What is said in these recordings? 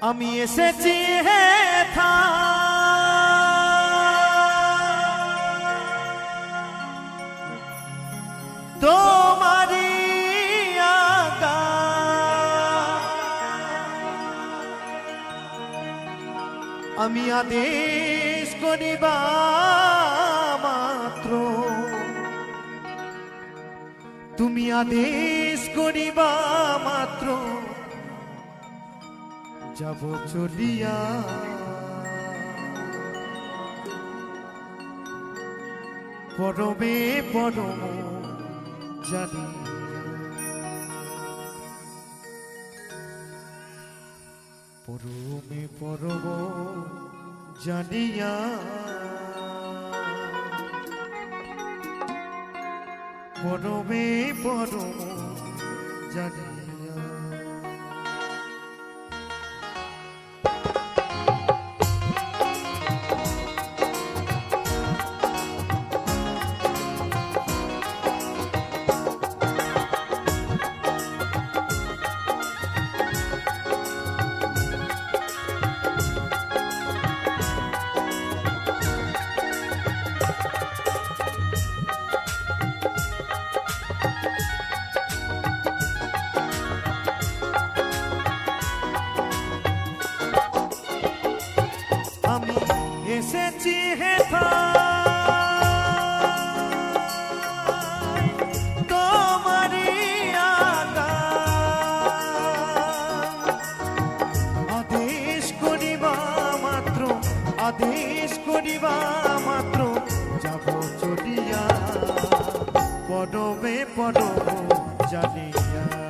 আমি এসেছি হে থা তোমারি আমি আদেশ করিবা মাত্র। তুমি আদেশ করিবা মাত্র। যাব চলিয়া। পরমে পরম জানি। পরমে পরম জানিয়া। পরমে পরম জানিয়া এসেছি আগা আদেশ করিবা মাত্র আদেশ করিবা মাত্র যাব চলিয়া। পরম জানিয়া।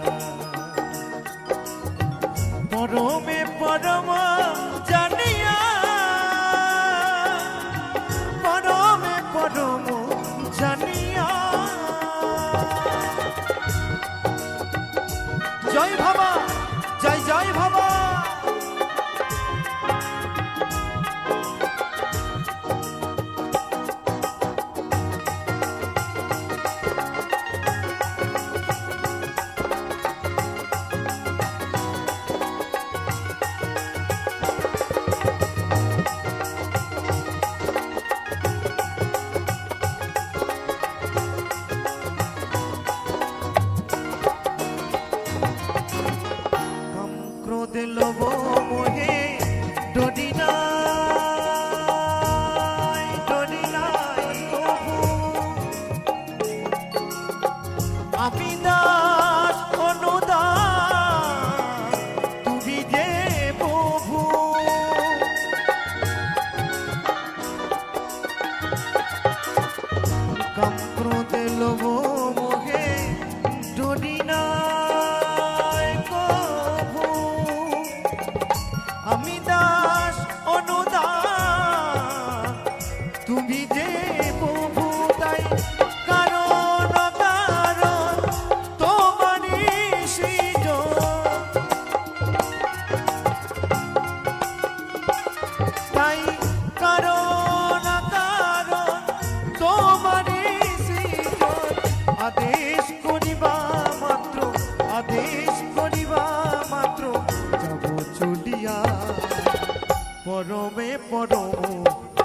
পরমে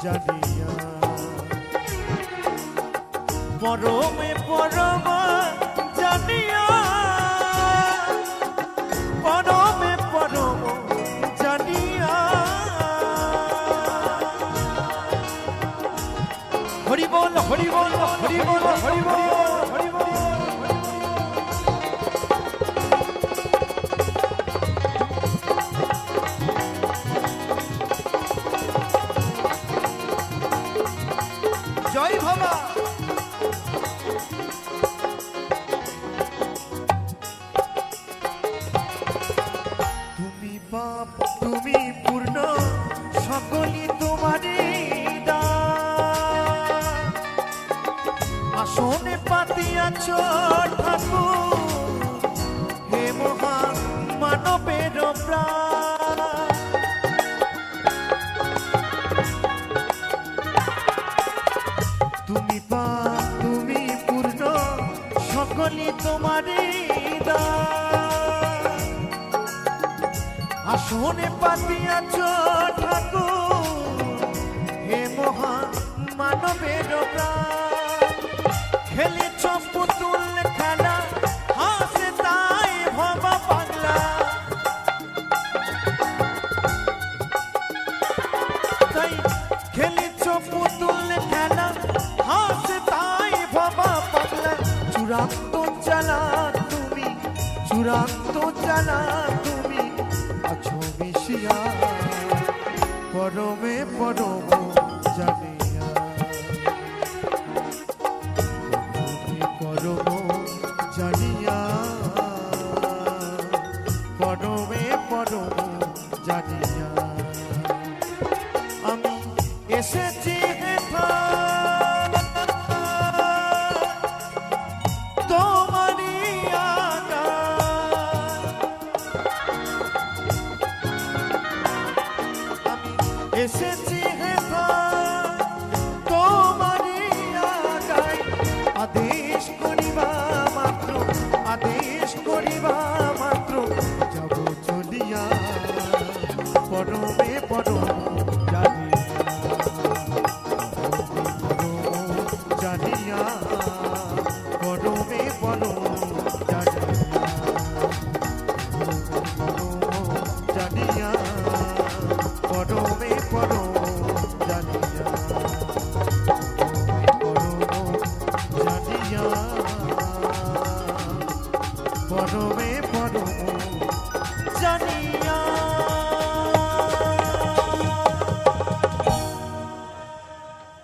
জানিয়া। পরমে পরম জানিয়া। পরমে পরম জানিয়া। হরি বল হরি বল হরি বল হরি বল তুমি পাপ তুমি পূর্ণ, সকলই তোমারই দান। আসনে পাতিয়াছ ঠাকুর, হে মহান মানবের প্রাণ তুমি পা তুমি পূর্ণ, সকলই তোমারই দান। আসনে পাতিয়াছ ঠাকুর। হে মহা মানবের খেলেছ পুতুল খেলা, হাসে তাই ভবা পাগলা। তাই খেলেছ পুতুল খেলা, হাসে তাই ভবা পাগলা। চূড়ান্ত চালা তুমি, চূড়ান্ত চালা তুমি মিশিয়া পরমে পরম জানিয়া পরমে পরম জানিয়া পরমে পরম জানিয়া। আমি এসেছি এসেছি Oh,